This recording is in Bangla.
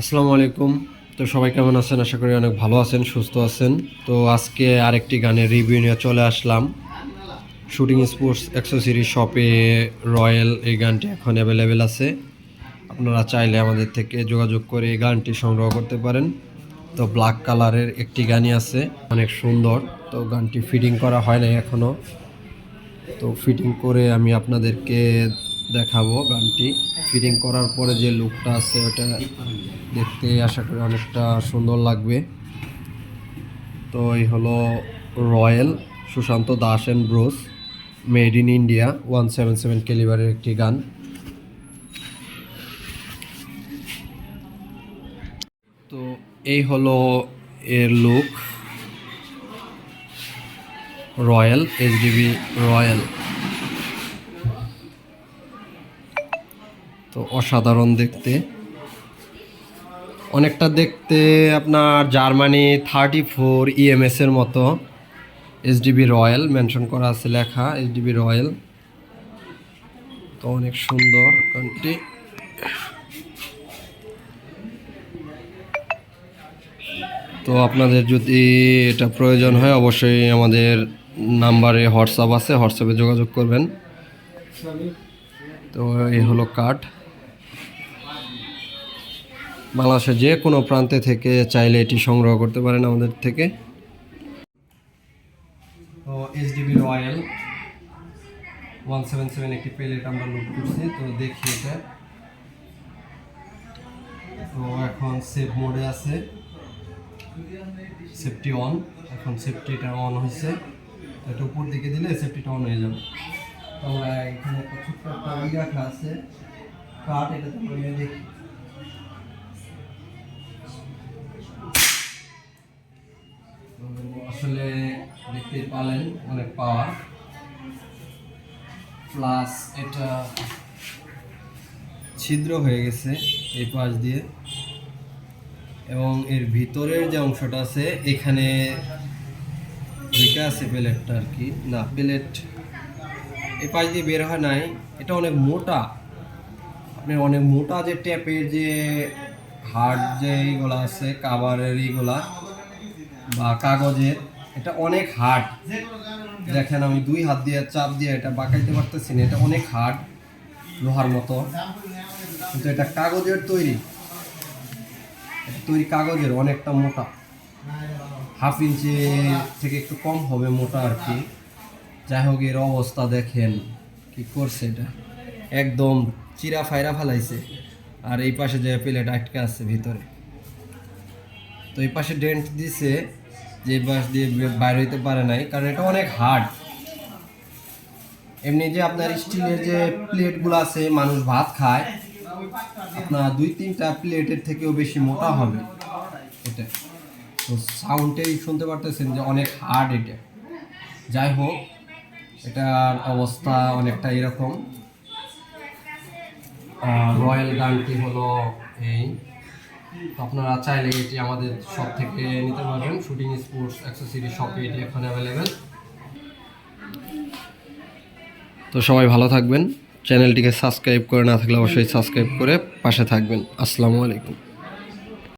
আসসালামু আলাইকুম। তো সবাই কেমন আছেন? আশা করি অনেক ভালো আছেন, সুস্থ আছেন। তো আজকে আরেকটি গানের রিভিউ নিয়ে চলে আসলাম। শুটিং স্পোর্টস অ্যাক্সেসরি শপে রয়্যাল এই গানটি এখন অ্যাভেলেবেল আছে। আপনারা চাইলে আমাদের থেকে যোগাযোগ করে এই গানটি সংগ্রহ করতে পারেন। তো ব্ল্যাক কালারের একটি গানই আছে, অনেক সুন্দর। তো গানটি ফিটিং করা হয় নাই এখনও তো ফিটিং করে আমি আপনাদেরকে দেখাবো গানটি। ফিটিং করার পরে যে লুকটা আছে, ওটা দেখতে আশা করি অনেকটা সুন্দর লাগবে। তো এই হলো royal Sushanta Das and bros, made in India, one seven seven ক্যালিবারের একটি গান। তো এই হলো এর লুক রয়্যাল এইচডিবি রয়্যাল। তো অসাধারণ দেখতে। অনেকটা দেখতে আপনার জার্মানি থার্টি ফোর ইএমএস এর মতো। এইচডিবি রয়্যাল, মেনশন করা আছে লেখা এইচডিবি রয়্যাল। তো অনেক সুন্দর গানটি তো আপনাদের যদি এটা প্রয়োজন হয়, অবশ্যই আমাদের নাম্বারে হোয়াটসঅ্যাপ আছে, হোয়াটসঅ্যাপে যোগাযোগ করবেন। তো এই হলো কাঠ বাংলাদেশের যে কোনো প্রান্তে থেকে চাইলে এটি সংগ্রহ করতে পারেন আমাদের থেকে। তো HDB royal one seven seven একটি প্লেট আমরা লুট করছি, তো দেখি এটা। তো এখন সেভ মোডে আছে। সেফটি অন এখন সেফটিটা অন হয়েছে। এটা উপর দিকে দিলে সেফটিটা অন হয়ে যাবে। তো আমরা এখানে একটা ছোট্ট একটা আছে। কাঠ এটা তো দেখি। আসলে দেখতে পালেন অনেক পাওয়ার প্লাস এটা ছিদ্র হয়ে গেছে এই পাশ দিয়ে। এবং এর ভিতরের যে অংশটা আছে, এখানে ঢেকে আছে প্লেটটা আর কি। না, প্লেট এই পাশ দিয়ে বের হয় নাই। এটা অনেক মোটা। আপনি অনেক মোটা যে ট্যাপের যে হার্ড যে এইগুলো আছে কাভারের এইগুলা বা কাগজের এটা অনেক হার্ড দেখেন আমি দুই হাত দিয়ে চাপ দিয়ে এটা বাঁকাইতে পারতেছি না, এটা অনেক হার্ড লোহার মতো। কিন্তু এটা কাগজের তৈরি। তৈরি কাগজের, অনেকটা মোটা। হাফ ইঞ্চি থেকে একটু কম হবে মোটা আর কি। যাই হোক, এর অবস্থা দেখেন কি করছে এটা। একদম চিরা ফাইরা ফেলাইছে। আর এই পাশে যে প্লেট আটকে আছে ভিতরে। তো এই পাশে ডেন্ট দিছে। যে পাশ দিয়ে বাইরে হইতে পারে নাই, কারণ এটা অনেক হার্ড এমনি যে আপনার স্টিলের যে প্লেটগুলো আছে, মানুষ ভাত খায়, আপনার দুই তিনটা প্লেটের থেকেও বেশি মোটা হবে এটা। তো সাউন্ডটাই শুনতে পারতেছেন যে অনেক হার্ড এটা। যাই হোক, এটার অবস্থা অনেকটা এরকম। রয়্যাল গানটি হলো এই আপনারা চাইলে এটি আমাদের শপ থেকে নিতে পারবেন শুটিং স্পোর্টস অ্যাক্সেসরি শপে এটি এখন অ্যাভেলেবেল তো সবাই ভালো থাকবেন। চ্যানেলটিকে সাবস্ক্রাইব করে না থাকলে অবশ্যই সাবস্ক্রাইব করে পাশে থাকবেন। আসসালামু আলাইকুম।